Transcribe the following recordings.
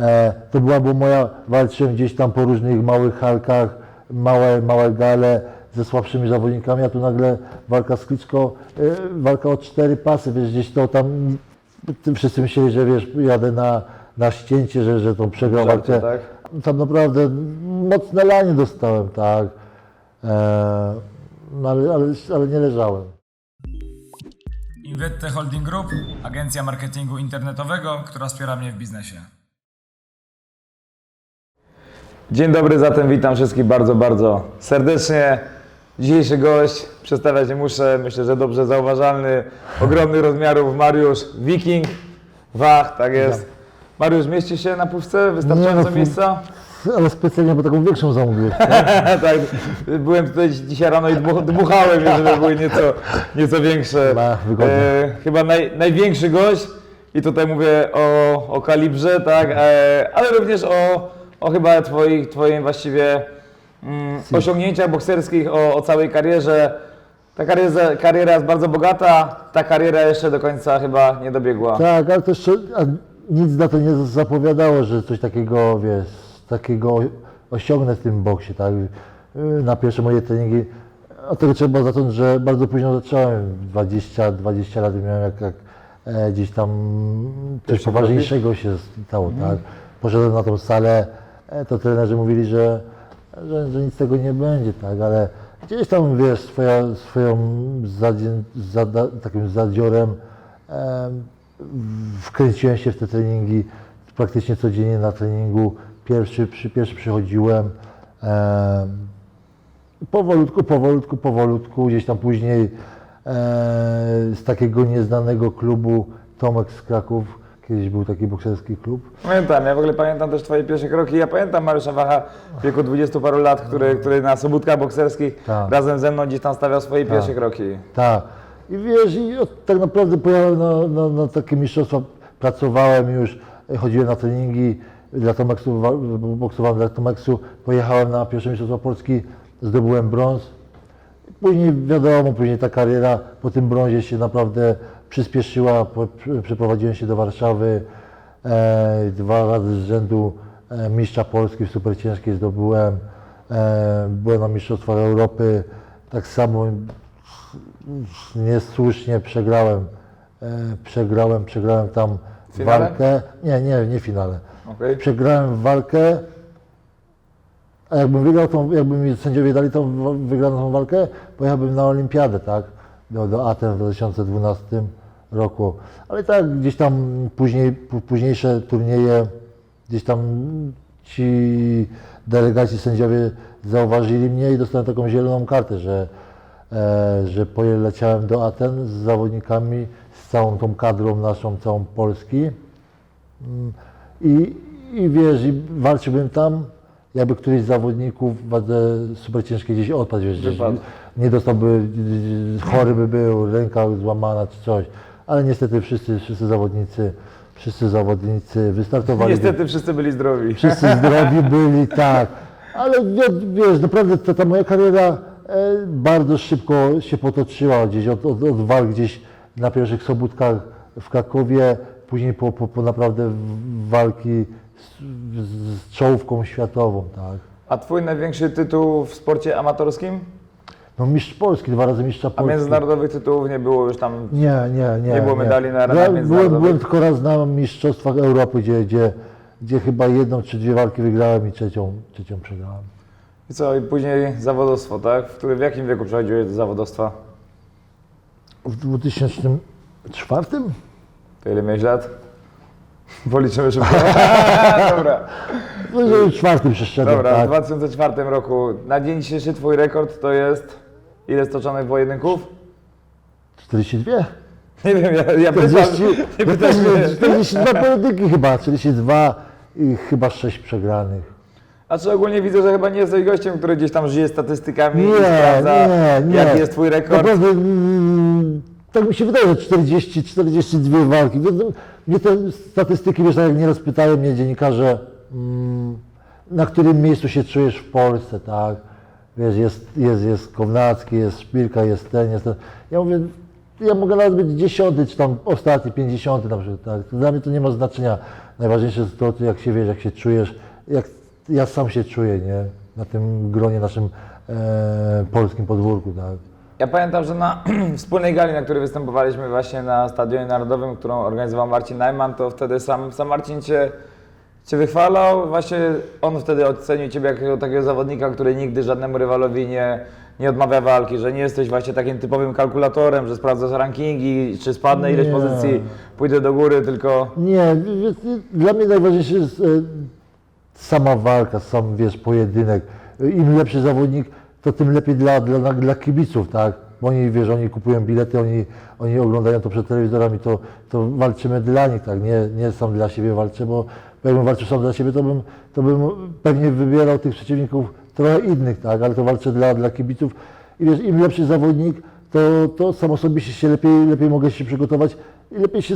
E, to była, bo moja, walczyłem gdzieś tam po różnych małych halkach, małe, małe gale ze słabszymi zawodnikami, a tu nagle walka z Klitschko, e, walka o cztery pasy, wiesz, gdzieś to tam, wszyscy myśleli, że wiesz, jadę na, na ścięcie, że, że tą przegrał walkę. tak? Tam naprawdę mocne lanie dostałem, tak. E, no ale, ale, ale nie leżałem. Invette Holding Group, agencja marketingu internetowego, która wspiera mnie w biznesie. Dzień dobry, zatem witam wszystkich bardzo, bardzo serdecznie. Dzisiejszy gość, przedstawiać nie muszę, myślę, że dobrze zauważalny, ogromnych rozmiarów Mariusz Wiking, Wach, tak jest. Mariusz, mieści się na półce? Wystarczająco Nie, no, miejsca? Ale specjalnie, bo taką większą zamówiłeś. tak, byłem tutaj dzisiaj rano i dmuch- dmuchałem, żeby były nieco, nieco większe. Ma, wygodnie. E, chyba naj, największy gość i tutaj mówię o, o kalibrze, tak, e, ale również o, o chyba twoich, twoim właściwie mm, osiągnięciach bokserskich, o, o całej karierze. Ta kariera, kariera jest bardzo bogata, ta kariera jeszcze do końca chyba nie dobiegła. Tak, ale to jeszcze a nic na to nie zapowiadało, że coś takiego, wiesz, takiego osiągnę w tym boksie, tak. Y, Na pierwsze moje treningi, od tego trzeba zacząć, że bardzo późno zacząłem, 20, 20 lat miałem, jak, jak e, gdzieś tam coś poważniejszego się stało, tak. Poszedłem na tą salę, to trenerzy mówili, że, że, że nic z tego nie będzie, tak, ale gdzieś tam, wiesz, swoja, swoją zadzie, zada, takim zadziorem em, wkręciłem się w te treningi, praktycznie codziennie na treningu. Pierwszy, przy, pierwszy przychodziłem. em, powolutku, powolutku, powolutku, gdzieś tam później e, z takiego nieznanego klubu Tomek z Kraków, kiedyś był taki bokserski klub. Pamiętam, ja w ogóle pamiętam też Twoje pierwsze kroki. Ja pamiętam Mariusza Wacha w wieku 20 paru lat, który, który na sobótkach bokserskich Tak. razem ze mną gdzieś tam stawiał swoje pierwsze kroki. Tak. I wiesz, i od, tak naprawdę pojechałem na, na, na takie mistrzostwa, pracowałem już, e, chodziłem na treningi dla Tomeksu, wa- boksowałem dla Tomeksu, pojechałem na pierwsze mistrzostwa Polski, zdobyłem brąz. Później wiadomo, później ta kariera po tym brązie się naprawdę przyspieszyła, po, przeprowadziłem się do Warszawy, e, dwa razy z rzędu e, mistrza Polski w superciężkiej zdobyłem, e, byłem na mistrzostwach Europy, tak samo niesłusznie przegrałem. E, przegrałem, przegrałem tam finale? walkę. Nie, nie, nie w finale. Okej. Przegrałem walkę. A jakbym wygrał tą, jakby mi sędziowie dali tą wygraną tą walkę, pojechałbym na olimpiadę, tak? Do, do Aten w 2012 roku. Ale tak gdzieś tam później, późniejsze turnieje, gdzieś tam ci delegaci sędziowie zauważyli mnie i dostałem taką zieloną kartę, że, e, że poleciałem do Aten z zawodnikami, z całą tą kadrą naszą, całą Polski. Mm, I, i wiesz, i walczyłbym tam, jakby któryś z zawodników wadze super ciężkiej gdzieś odpadł, wiesz, gdzieś nie dostałby, chory by był, ręka złamana czy coś. Ale niestety wszyscy, wszyscy zawodnicy, wszyscy zawodnicy wystartowali. Niestety wszyscy byli zdrowi. Wszyscy zdrowi byli, tak. Ale wie- wiesz, naprawdę ta, ta moja kariera e, bardzo szybko się potoczyła gdzieś od, od, od walk gdzieś na pierwszych sobótkach w Krakowie, później po, po, po naprawdę walki z, z, z czołówką światową, tak. A Twój największy tytuł w sporcie amatorskim? No mistrz Polski, dwa razy mistrza A Polski. międzynarodowych tytułów nie było już tam. Nie, nie, nie. Nie było medali na arenach Ja byłem, międzynarodowych? byłem tylko raz na Mistrzostwach Europy, gdzie, gdzie, gdzie chyba jedną czy dwie walki wygrałem i trzecią, trzecią przegrałem. I co, i później zawodowstwo, tak? W, którym, w jakim wieku przechodziłeś do zawodowstwa? W 2004? To ile miałeś lat? Policzymy szybko. Dobra. No, że czwarty przeszedłem, Dobra, w tak. 2004 roku. Na dzień dzisiejszy Twój rekord to jest ile stoczonych pojedynków? 42? Nie wiem, ja, ja pytam, 40, nie pytam się. 42 pojedynki chyba, 42 i chyba 6 przegranych. A czy ogólnie widzę, że chyba nie jesteś gościem, który gdzieś tam żyje statystykami i Nie, sprawdza, nie, nie. jaki jest Twój rekord? Naprawdę, mm, tak mi się wydaje, że 40, 42 walki. No, Mnie te statystyki, wiesz, tak jak nieraz pytają mnie dziennikarze, mm, na którym miejscu się czujesz w Polsce, tak? Wiesz, jest, jest, jest Kownacki, jest Szpilka, jest ten, jest ten. Ja mówię, ja mogę nawet być dziesiąty, czy tam ostatni, pięćdziesiąty na przykład, tak? Dla mnie to nie ma znaczenia. najważniejsze jest to, jak się wiesz, jak się czujesz, jak ja sam się czuję, nie? Na tym gronie naszym e, polskim podwórku, tak. Ja pamiętam, że na wspólnej gali, na której występowaliśmy właśnie na Stadionie Narodowym, którą organizował Marcin Najman, to wtedy sam, sam Marcin Cię, cię wychwalał. Właśnie on wtedy ocenił Ciebie jako takiego zawodnika, który nigdy żadnemu rywalowi nie, nie odmawia walki, że nie jesteś właśnie takim typowym kalkulatorem, że sprawdzasz rankingi, czy spadnę ileś Nie. pozycji, pójdę do góry, tylko Nie, wiesz, dla mnie najważniejsze jest e, sama walka, sam wiesz, pojedynek. Im lepszy zawodnik, to tym lepiej dla, dla, dla kibiców, tak? Oni, wiesz, oni kupują bilety, oni, oni oglądają to przed telewizorami, to, to walczymy dla nich, tak? Nie, nie sam dla siebie walczę, bo jakbym walczył sam dla siebie, to bym, to bym pewnie wybierał tych przeciwników trochę innych, tak? Ale to walczę dla, dla kibiców. I wiesz, im lepszy zawodnik, to, to sam osobiście się lepiej, lepiej mogę się przygotować i lepiej się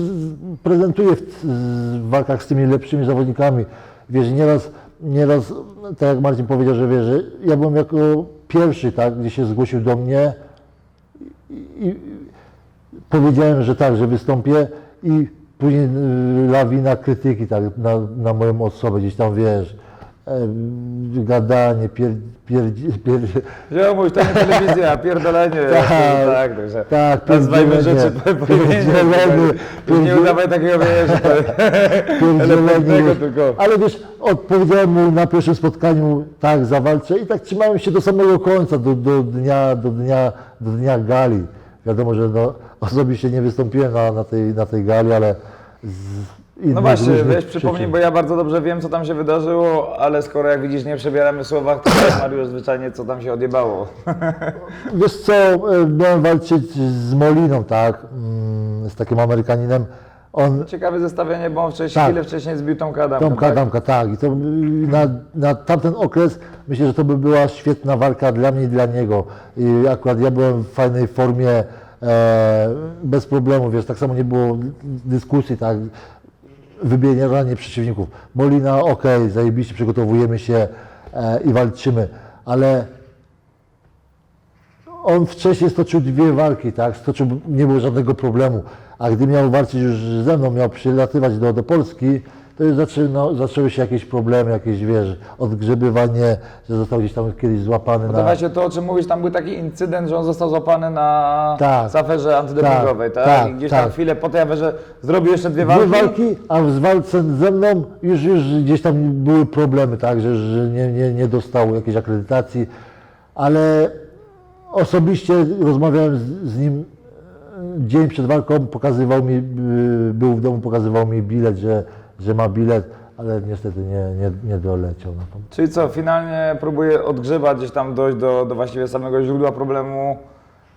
prezentuję w, w walkach z tymi lepszymi zawodnikami. Wiesz, nieraz, nieraz, tak jak Marcin powiedział, że wiesz, że ja byłem jako pierwszy, tak, gdzie się zgłosił do mnie i, powiedziałem, że tak, że wystąpię i później y, lawina krytyki tak, na, na moją osobę, gdzieś tam wiesz, gadanie, pier, pier, pier, Ziomuś, to nie telewizja, pierdolenie. Tak, tak, także tak, nazwajmy rzeczy po pierdzielenie, Już Nie udawaj takiego, wiesz, pierdzielenie, tylko. Ale wiesz, odpowiedziałem mu na pierwszym spotkaniu, tak, zawalczę i tak trzymałem się do samego końca, do, do, dnia, do, dnia, do dnia gali. Wiadomo, że no, osobiście nie wystąpiłem na, na, tej, na tej gali, ale z No właśnie, weź przypomnij, bo ja bardzo dobrze wiem, co tam się wydarzyło, ale skoro jak widzisz, nie przebieramy w słowach, to wiesz, Mariusz zwyczajnie, co tam się odjebało. Wiesz co, e, miałem walczyć z Moliną, tak, mm, z takim Amerykaninem. On Ciekawe zestawienie, bo on wcześniej, Tak. chwilę wcześniej zbił tą kadamkę. Tomka Adamka, tak. I to na, na tamten okres myślę, że to by była świetna walka dla mnie i dla niego. I akurat ja byłem w fajnej formie, e, bez problemu, wiesz, tak samo nie było dyskusji, tak, wybieranie przeciwników. Molina, okej, zajebiście, przygotowujemy się e, i walczymy, ale on wcześniej stoczył dwie walki, tak? Stoczył, nie było żadnego problemu. A gdy miał walczyć już ze mną, miał przylatywać do, do Polski, to już zaczyno, zaczęły się jakieś problemy, jakieś, wiesz, odgrzebywanie, że został gdzieś tam kiedyś złapany na... właśnie to, o czym mówisz, tam był taki incydent, że on został złapany na Tak. aferze antydopingowej, tak? Tak, I gdzieś tak. tam chwilę po tej aferze zrobił jeszcze dwie Dwie walki. walki, a w walce ze mną już, już gdzieś tam były problemy, tak, że, że nie, nie, nie dostał jakiejś akredytacji, ale osobiście rozmawiałem z, z nim e, dzień przed walką, pokazywał mi, y, był w domu, pokazywał mi bilet, że, że ma bilet, ale niestety nie, nie, nie doleciał na to. Czyli co, finalnie próbuje odgrzebać, gdzieś tam dojść do, do właściwie samego źródła problemu.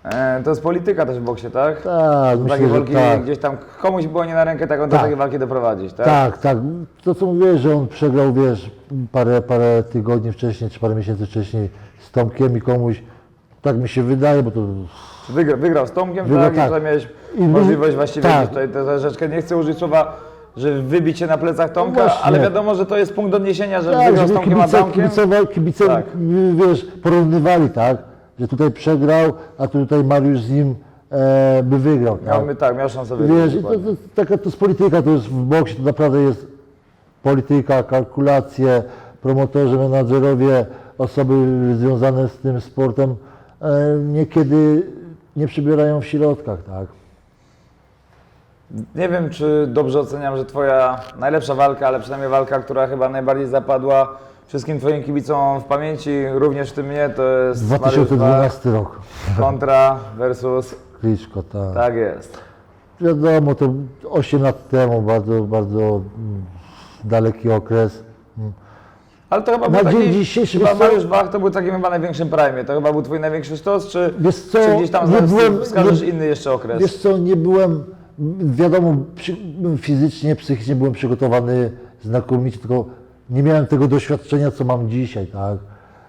E, to jest polityka też w boksie, tak? Tak, myślę, takiej że walki tak. gdzieś tam komuś było nie na rękę taką do Tak. takiej walki doprowadzić, tak? Tak, tak. To co mówiłeś, że on przegrał, wiesz, parę, parę tygodni wcześniej, czy parę miesięcy wcześniej z Tomkiem i komuś, tak mi się wydaje, bo to Wygrał, wygrał z Tomkiem, Wygrał, tak, i tak. tutaj miałeś I możliwość właściwie tak. tutaj tę troszeczkę, nie chcę użyć słowa, że wybić się na plecach Tomka, właśnie. ale wiadomo, że to jest punkt odniesienia, że tak, wygrał z żeby Tomkiem kibice, Adamkiem. kibice, kibice Tak. wiesz, porównywali, tak, że tutaj przegrał, a tutaj Mariusz z nim e, by wygrał, Miał, tak. tak, miał szansę Wiesz, wygrać. i to, dokładnie. to, taka to jest polityka, to jest w boksie, to naprawdę jest polityka, kalkulacje, promotorzy, menadżerowie, osoby związane z tym sportem e, niekiedy nie przybierają w środkach, tak. Nie wiem, czy dobrze oceniam, że Twoja najlepsza walka, ale przynajmniej walka, która chyba najbardziej zapadła wszystkim Twoim kibicom w pamięci, również w tym mnie, to jest Mariusz Bach 2012 rok, kontra versus... Kliczko, tak. Tak jest. Wiadomo, to 8 lat temu, bardzo, bardzo mm, daleki okres. Ale to chyba Na był dzień taki, dzisiejszy, chyba? Mariusz Bach to był takim chyba największym prime. To chyba był Twój największy sztos, czy, Wiesz co, czy gdzieś tam nie byłem- wskażesz nie- inny jeszcze okres? Wiesz co, nie byłem, wiadomo, przy, fizycznie, psychicznie byłem przygotowany znakomicie, tylko nie miałem tego doświadczenia, co mam dzisiaj, tak.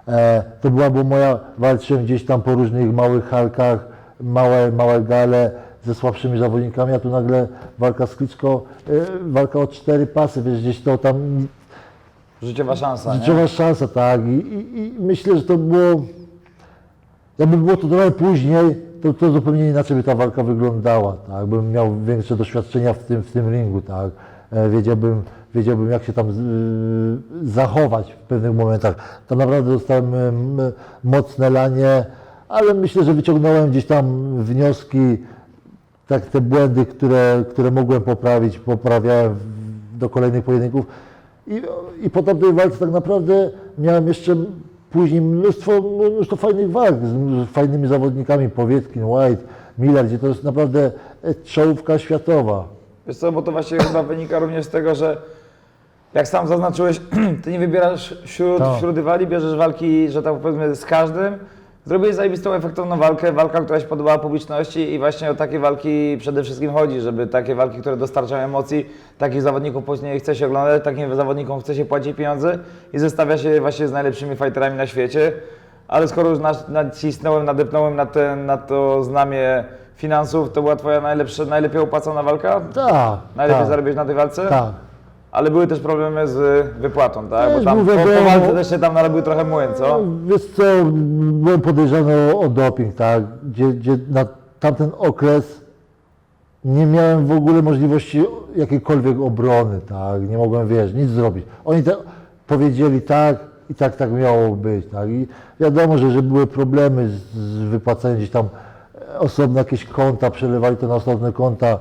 E, to była, bo moja, walczyłem gdzieś tam po różnych małych halkach, małe, małe gale ze słabszymi zawodnikami, a tu nagle walka z Kliczko, e, walka o cztery pasy, wiesz, gdzieś to tam Życiowa szansa, nie? Życiowa szansa, tak. I, i, I myślę, że to było. Jakby było to trochę później, to, to zupełnie inaczej by ta walka wyglądała, tak. Bym miał większe doświadczenia w tym, w tym ringu, tak. e, wiedziałbym, wiedziałbym jak się tam y, zachować w pewnych momentach. Tam naprawdę dostałem em, mocne lanie, ale myślę, że wyciągnąłem gdzieś tam wnioski, tak te błędy, które, które mogłem poprawić, poprawiałem do kolejnych pojedynków. I, I po tamtej walce tak naprawdę miałem jeszcze później mnóstwo, mnóstwo fajnych walk z, fajnymi zawodnikami, Powietkin, White, Miller, gdzie to jest naprawdę e, czołówka światowa. Wiesz co, bo to właśnie chyba wynika również z tego, że jak sam zaznaczyłeś, ty nie wybierasz wśród, Tak. wśród rywali, bierzesz walki, że tak powiedzmy, z każdym. Zrobiłeś zajebistą, efektowną walkę, walka, która się podobała publiczności i właśnie o takie walki przede wszystkim chodzi, żeby takie walki, które dostarczają emocji, takich zawodników później chce się oglądać, takim zawodnikom chce się płacić pieniądze i zestawia się właśnie z najlepszymi fighterami na świecie. Ale skoro już nacisnąłem, nadepnąłem na, ten, na to znamię finansów, to była twoja najlepsza, najlepiej opłacana walka? Tak, Najlepiej tak, na tej walce? tak. Ale były też problemy z wypłatą, tak? Bo Też tam mówię, po, po że- walce też się tam narobił trochę młyn, co? Wiesz co, byłem podejrzany o, o doping, tak, gdzie, gdzie na tamten okres nie miałem w ogóle możliwości jakiejkolwiek obrony, tak, nie mogłem, wiesz, nic zrobić. Oni te, powiedzieli tak i tak, tak miało być, tak, i wiadomo, że, że były problemy z, z wypłacaniem gdzieś tam e, osobne jakieś konta, przelewali to na osobne konta,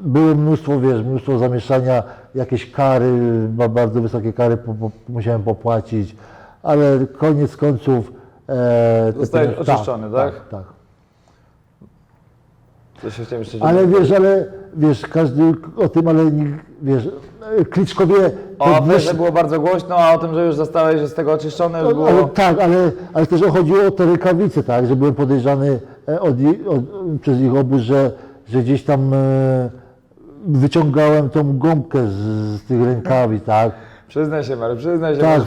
było mnóstwo, wiesz, mnóstwo zamieszania, jakieś kary, ba- bardzo wysokie kary po, po, musiałem popłacić, ale koniec końców... E, Zostałeś pieniądze- oczyszczony, tak? Tak, tak. Co się chciałem jeszcze Ale wiesz, ale wiesz, każdy o tym, ale wiesz, Kliczkowie... O aferze było bardzo głośno, a o tym, że już zostałeś z tego oczyszczony, już No, ale, było... tak, ale, ale też chodziło o te rękawice, tak, że byłem podejrzany e, od, od, przez ich obu, że, że gdzieś tam e, wyciągałem tą gąbkę z, z tych rękawic, tak. Przyznaj się, Mary, przyznaj się, Tak,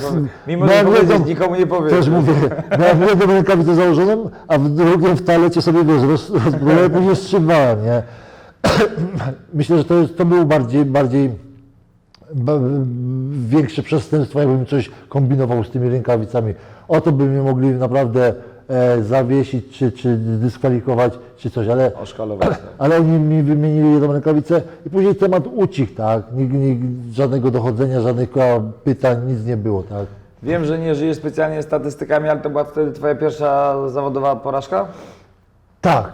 mimo że powiedzieć, jedną- nikomu nie powiesz. Też mówię, miałem w jedną rękawicę założoną, a w drugim w toalecie sobie, wiesz, roz, rozbrałem, później strzymałem, nie. Myślę, że to, jest, to było bardziej, bardziej ba- większe przestępstwo, jakbym coś kombinował z tymi rękawicami. O to by mnie mogli naprawdę e, zawiesić, czy, czy dyskwalifikować, czy coś, ale, Oszkalować. tak. ale oni mi wymienili jedną rękawicę i później temat ucichł, tak? Nikt, nikt, żadnego dochodzenia, żadnych pytań, nic nie było, tak? Wiem, że nie żyjesz specjalnie statystykami, ale to była wtedy twoja pierwsza zawodowa porażka? Tak,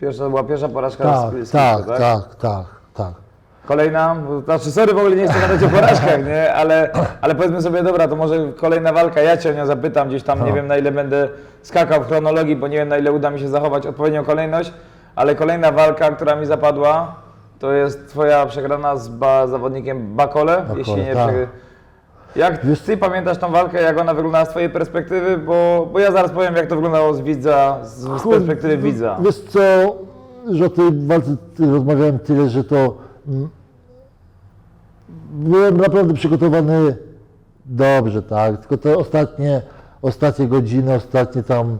Pierwsza, była pierwsza porażka tak, z, z tak, Kliczko, tak, tak, tak. Kolejna, znaczy sorry, w ogóle nie chcę gadać o porażkach, nie? Ale, ale powiedzmy sobie, dobra, to może kolejna walka, ja Cię o nią zapytam, gdzieś tam, nie wiem na ile będę skakał w chronologii, bo nie wiem na ile uda mi się zachować odpowiednią kolejność, ale kolejna walka, która mi zapadła, to jest Twoja przegrana z ba zawodnikiem Bakole, Bakole, jeśli nie tak. Jak Ty pamiętasz tą walkę, jak ona wyglądała z Twojej perspektywy, bo, bo ja zaraz powiem, jak to wyglądało z widza, z, z perspektywy widza. Wiesz co, że o tej walce rozmawiałem tyle, że to byłem naprawdę przygotowany dobrze, tak, tylko te ostatnie, ostatnie godziny, ostatnie tam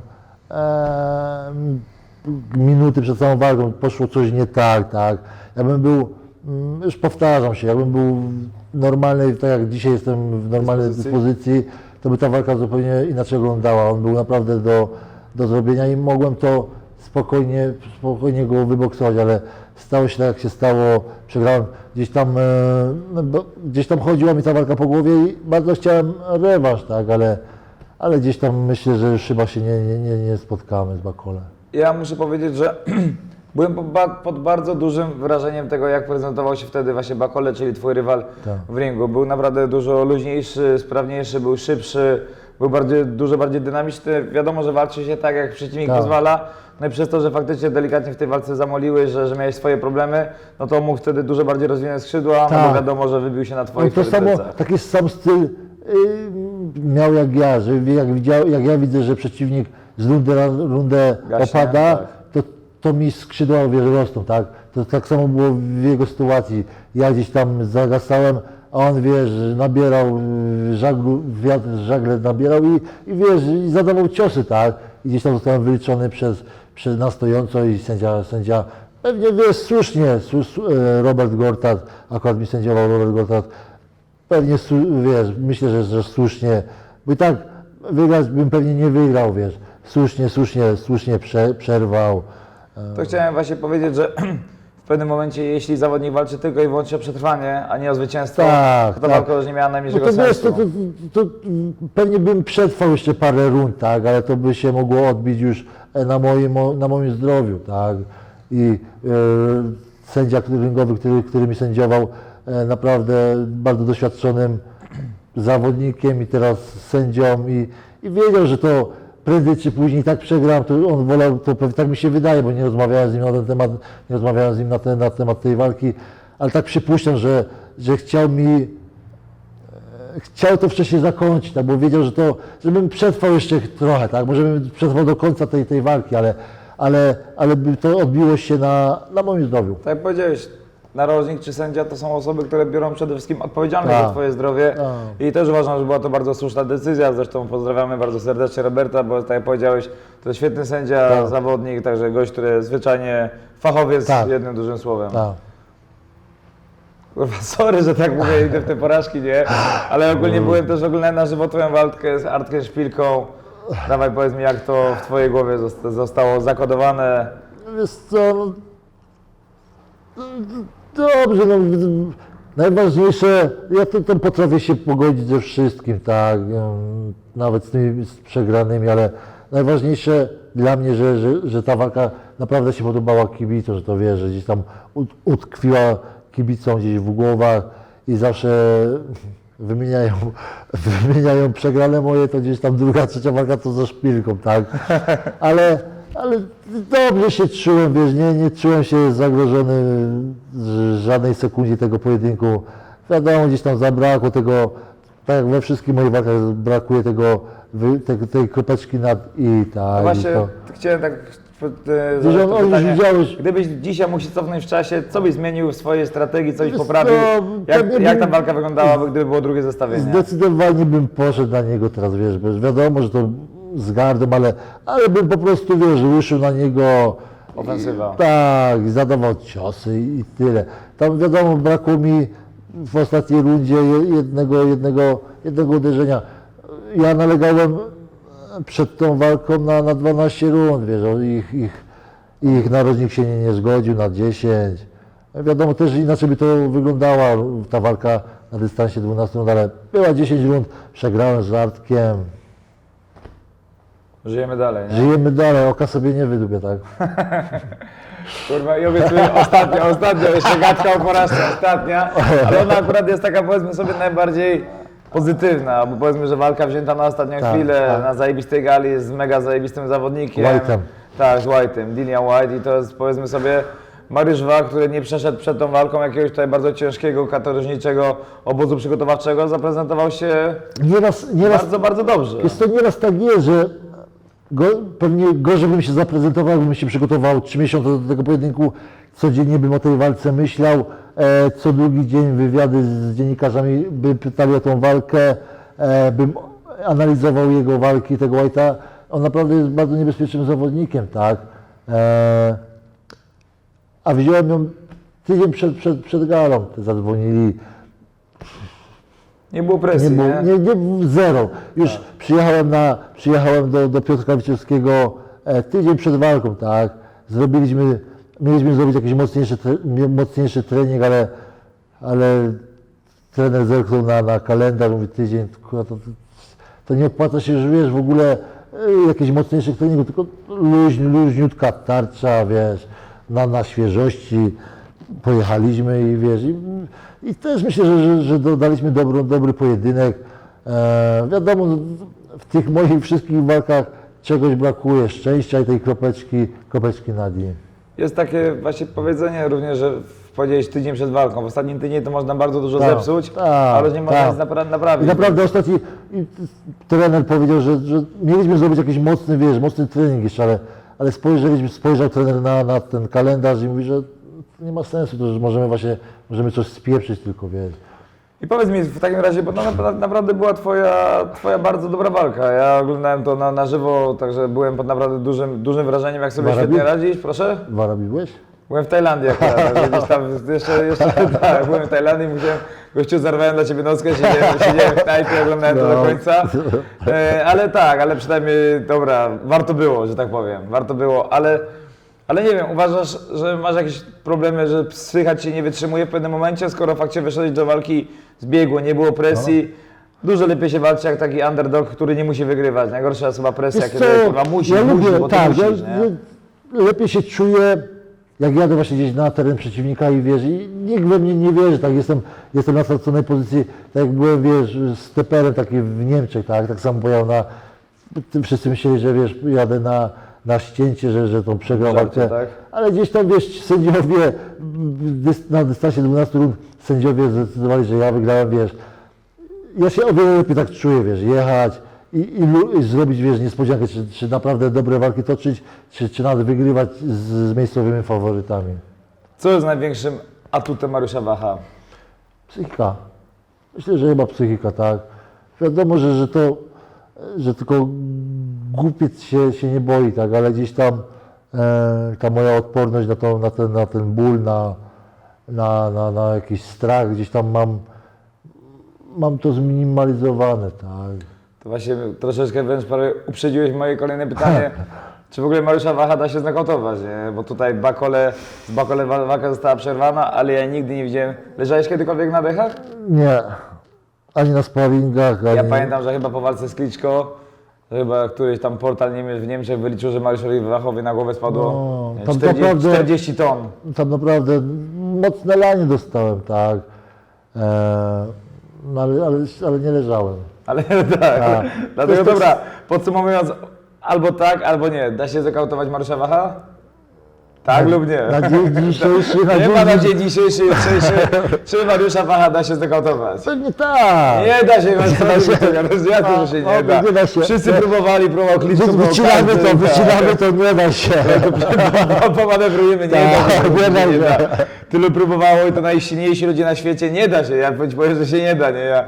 em, minuty przed samą walką poszło coś nie tak, tak. Jakbym był, mm, już powtarzam się, jakbym był w normalnej, tak jak dzisiaj jestem w normalnej Dyspozycji? dyspozycji, to by ta walka zupełnie inaczej wyglądała. On był naprawdę do, do zrobienia i mogłem to spokojnie, spokojnie go wyboksować, ale stało się tak, jak się stało. Przegrałem gdzieś tam, e, no gdzieś tam chodziła mi ta walka po głowie i bardzo chciałem rewanż, tak, ale, ale gdzieś tam myślę, że już chyba się nie, nie, nie, nie spotkamy z Bakolem. Ja muszę powiedzieć, że byłem pod bardzo dużym wrażeniem tego, jak prezentował się wtedy właśnie Bakole, czyli twój rywal Tak. w ringu. Był naprawdę dużo luźniejszy, sprawniejszy, był szybszy, był bardziej, dużo bardziej dynamiczny. Wiadomo, że walczy się tak, jak przeciwnik Tak. pozwala. No i przez to, że faktycznie delikatnie w tej walce zamoliłeś, że, że miałeś swoje problemy, no to mógł wtedy dużo bardziej rozwinąć skrzydła, no bo Tak. wiadomo, że wybił się na No twoich to samo, taki sam styl y, miał jak ja, że jak, widział, jak ja widzę, że przeciwnik z rundy na rundę Gaśnie, opada, tak. to, to mi skrzydła wiesz, rosną, tak? To tak samo było w jego sytuacji. Ja gdzieś tam zagasałem, a on wiesz, nabierał y, żaglu, wiatr żagle nabierał i, i wiesz, i zadawał ciosy, tak? I gdzieś tam zostałem wyliczony przez, przez na stojąco i sędzia, sędzia pewnie wiesz, słusznie, su, e, Robert Gortat, akurat mi sędziował Robert Gortat, Pewnie, wiesz, myślę, że, że słusznie, bo i tak wygrać bym pewnie nie wygrał, wiesz, słusznie, słusznie, słusznie prze, przerwał. To chciałem właśnie powiedzieć, że w pewnym momencie, jeśli zawodnik walczy tylko i wyłącznie o przetrwanie, a nie o zwycięstwo, Tak, to ta tak. walka już nie miała No najmniejszego to wiesz, sensu. to, to, to pewnie bym przetrwał jeszcze parę rund, tak, ale to by się mogło odbić już e, na moim, na moim zdrowiu, tak. I e, sędzia ringowy, który, który mi sędziował, e, naprawdę bardzo doświadczonym zawodnikiem i teraz sędzią i, i wiedział, że to prędzej czy później tak przegram, to on wolał, to pewnie tak mi się wydaje, bo nie rozmawiałem z nim na ten temat, nie rozmawiałem z nim na, ten, na temat tej walki, ale tak przypuszczam, że, że chciał mi chciał to wcześniej zakończyć, tak, bo wiedział, że to, żebym przetrwał jeszcze trochę, tak, może bym przetrwał do końca tej, tej walki, ale, ale, ale to odbiło się na, na moim zdrowiu. Tak powiedziałeś, narożnik czy sędzia to są osoby, które biorą przede wszystkim odpowiedzialność Tak. za Twoje zdrowie Tak. i też uważam, że była to bardzo słuszna decyzja. Zresztą pozdrawiamy bardzo serdecznie Roberta, bo tak jak powiedziałeś, to świetny sędzia, Tak. zawodnik, także gość, który zwyczajnie fachowiec Tak. jednym dużym słowem. Tak. Kurwa, sorry, że tak mówię, idę w te porażki, nie? Ale ogólnie byłem też oglądałem na żywo Twoją walkę z Artkiem Szpilką. Dawaj powiedz mi, jak to w Twojej głowie zosta- zostało zakodowane. Wiesz co, no, dobrze, no, najważniejsze, ja to, to potrafię się pogodzić ze wszystkim, tak, nawet z tymi z przegranymi, ale najważniejsze dla mnie, że, że, że ta walka naprawdę się podobała kibicom, że to wiesz, że gdzieś tam ut- utkwiła kibicom gdzieś w głowach i zawsze wymieniają, wymieniają przegrane moje, to gdzieś tam druga, trzecia walka to za szpilką, tak, ale, ale dobrze się czułem, wiesz, nie, nie czułem się zagrożony w żadnej sekundzie tego pojedynku. Wiadomo, gdzieś tam zabrakło tego, tak jak we wszystkich moich walkach brakuje tego, tej, tej kropeczki nad i, tak. No właśnie, i to. chciałem tak e, Wiesz, zadać on, on już widziałeś, Gdybyś dzisiaj mógł się cofnąć w czasie, co byś zmienił w swojej strategii, co byś poprawił? Jak, pewnie jak ta bym- walka wyglądałaby, gdyby było drugie zestawienie? Zdecydowanie bym poszedł na niego teraz, wiesz, wiadomo, że to z gardą, ale, ale bym po prostu, wiesz, ruszył na niego. Ofensywa. I, tak, zadawał ciosy i, i tyle. Tam wiadomo, brakło mi w ostatniej rundzie je- jednego, jednego, jednego uderzenia. Ja nalegałem przed tą walką na, na 12 rund, wiesz, ich, ich, ich narożnik się nie, nie zgodził na 10. Wiadomo też inaczej by to wyglądała ta walka na dystansie 12 rund, ale była 10 rund, przegrałem z Artkiem. Żyjemy dalej, nie? Żyjemy dalej, oka sobie nie wydubię, tak? Kurwa, i obiecuję ostatnia, ostatnia, jeszcze gadka o porażce, ostatnia, ale ona akurat jest taka, powiedzmy sobie, najbardziej pozytywna, bo powiedzmy, że walka wzięta na ostatnią Tak, chwilę, tak. na zajebistej gali z mega zajebistym zawodnikiem. White'em. Tak, z White'em, Dillian White i to jest, powiedzmy sobie, Mariusz Wach, który nie przeszedł przed tą walką jakiegoś tutaj bardzo ciężkiego, katorżniczego obozu przygotowawczego, zaprezentował się Nieraz, nieraz, bardzo, bardzo dobrze. jest to nieraz tak jest, że go, pewnie gorzej bym się zaprezentował, bym się przygotował 3 miesiące do tego pojedynku, codziennie bym o tej walce myślał, e, co drugi dzień wywiady z dziennikarzami by pytali o tą walkę, e, bym analizował jego walki, tego White'a. On naprawdę jest bardzo niebezpiecznym zawodnikiem, tak? E, a wziąłem ją tydzień przed, przed, przed galą, zadzwonili, Nie było nie presji, było, nie? nie, nie, zero. Już przyjechałem, na, przyjechałem do, do Piotra Wiciewskiego e, tydzień przed walką, tak. Zrobiliśmy, mieliśmy zrobić jakiś mocniejszy, tre, nie- mocniejszy trening, ale, ale trener zerknął na, na kalendarz, mówi tydzień, to, to, to nie opłaca się, że wiesz, w ogóle e, jakiś mocniejszy trening, tylko luź, luźniutka tarcza, wiesz, na, na świeżości pojechaliśmy i wiesz, i, i też myślę, że, że, że dodaliśmy dobry, dobry pojedynek. E, wiadomo, w tych moich wszystkich walkach czegoś brakuje, szczęścia i tej kropeczki, kropeczki nad i. Jest takie właśnie powiedzenie również, że powiedziałeś tydzień przed walką. W ostatnim tydzień to można bardzo dużo Tak, zepsuć, tak, ale nie można tak. nic napra- naprawić. I naprawdę ostatni i trener powiedział, że, że mieliśmy zrobić jakiś mocny, wiesz, mocny trening jeszcze, ale, ale spojrzeliśmy, spojrzał trener na, na ten kalendarz i mówi, że nie ma sensu, to, że możemy właśnie, możemy coś spieprzyć tylko, wiesz. I powiedz mi w takim razie, bo to na- naprawdę była twoja, twoja bardzo dobra walka. Ja oglądałem to na, na żywo, także byłem pod naprawdę dużym, dużym wrażeniem, jak sobie Warabi? świetnie radzisz. Proszę? Wara biłeś? Byłem w Tajlandii akurat, gdzieś tam jeszcze, jeszcze tak, byłem w Tajlandii, musiałem, gościu zarwałem dla Ciebie nockę, siedziałem, siedziałem w knajpie, oglądałem to do No. końca. E, ale tak, ale przynajmniej, dobra, warto było, że tak powiem, warto było, ale Ale nie wiem, uważasz, że masz jakieś problemy, że psycha ci nie wytrzymuje w pewnym momencie, skoro faktycznie wyszedłeś do walki z biegu, nie było presji. No. Dużo lepiej się walczy jak taki underdog, który nie musi wygrywać. Najgorsza jest chyba presja, Wiesz kiedy co, kurwa musisz, ja musisz, lubię, bo tak, musisz, ja, nie? ja lepiej się czuję, jak jadę właśnie gdzieś na teren przeciwnika i wiesz, i nikt we mnie nie wierzy, tak, jestem, jestem na straconej pozycji, tak jak byłem, wiesz, z Teperem taki w Niemczech, tak, tak samo pojechał na, tym wszyscy myśleli, że wiesz, jadę na, na ścięcie, że, że tą przegrał walkę, tak? ale gdzieś tam, wiesz, sędziowie, na dystansie 12 rund sędziowie zdecydowali, że ja wygrałem, wiesz, ja się o wiele lepiej tak czuję, wiesz, jechać i, i, i zrobić, wiesz, niespodziankę, czy, czy naprawdę dobre walki toczyć, czy, czy nawet wygrywać z, z miejscowymi faworytami. Co jest największym atutem Mariusza Wacha? Psychika. Myślę, że chyba psychika, tak. Wiadomo, że, że to, że tylko głupiec się, się nie boi, tak, ale gdzieś tam e, ta moja odporność na, to, na, ten, na ten ból, na, na, na, na jakiś strach, gdzieś tam mam, mam to zminimalizowane, tak. To właśnie troszeczkę wręcz uprzedziłeś moje kolejne pytanie. Czy w ogóle Mariusza Wacha da się znokautować, nie? Bo tutaj Bakole, z Bakole wa- walka została przerwana, ale ja nigdy nie widziałem. Leżałeś kiedykolwiek na dechach? Nie. Ani na sparingach, ani... Ja pamiętam, że chyba po walce z Kliczko, chyba któryś tam portal Niemiec w Niemczech wyliczył, że Mariuszowi Wachowi na głowę spadło No, tam 40, naprawdę- 40 ton. Tam naprawdę mocne lanie dostałem, tak. E, no ale, ale, ale nie leżałem. Ale tak, Tak. dlatego dobra, podsumowując, albo tak, albo nie. Da się zakautować Mariusza Wacha? Tak lub nie? Na dzień dzisiejszy, Nie ma na dzisiejszy. dzień dzisiejszy, jutrzejszy, czy Mariusza Wacha da się zakautować? Pewnie tak. Nie da się, da się. jasne, że się nie da. nie. Wszyscy próbowali, próbował Wy- Wycinamy to, wycinamy to, nie da się. Pomanewrujemy, nie Tak, da się, nie da nie się. Tylu próbowało i to najsilniejsi ludzie na świecie, nie da się, ja powiem, że się nie da, nie, ja,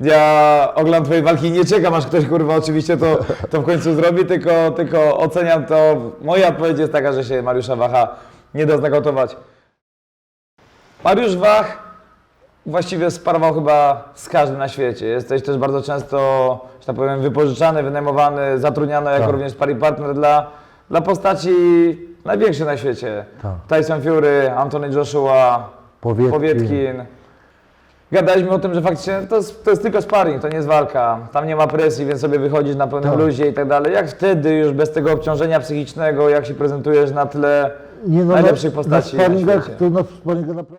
ja oglądam twojej walki i nie czekam, aż ktoś kurwa oczywiście to, to w końcu zrobi, tylko, tylko oceniam to, moja odpowiedź jest taka, że się Mariusza Wacha nie da znakautować. Mariusz Wach właściwie sparował chyba z każdym na świecie. Jesteś też bardzo często, że tak powiem, wypożyczany, wynajmowany, zatrudniany jako Tak. również sparring partner dla, dla postaci największych na świecie. Tak. Tyson Fury, Anthony Joshua, Powietkin. Powietkin. Gadaliśmy o tym, że faktycznie to jest, to jest tylko sparring, to nie jest walka. Tam nie ma presji, więc sobie wychodzisz na pełnym Tak. luzie i tak dalej. Jak wtedy już bez tego obciążenia psychicznego, jak się prezentujesz na tle Nie, no, najlepszych na, postaci na na świecie? to na naprawdę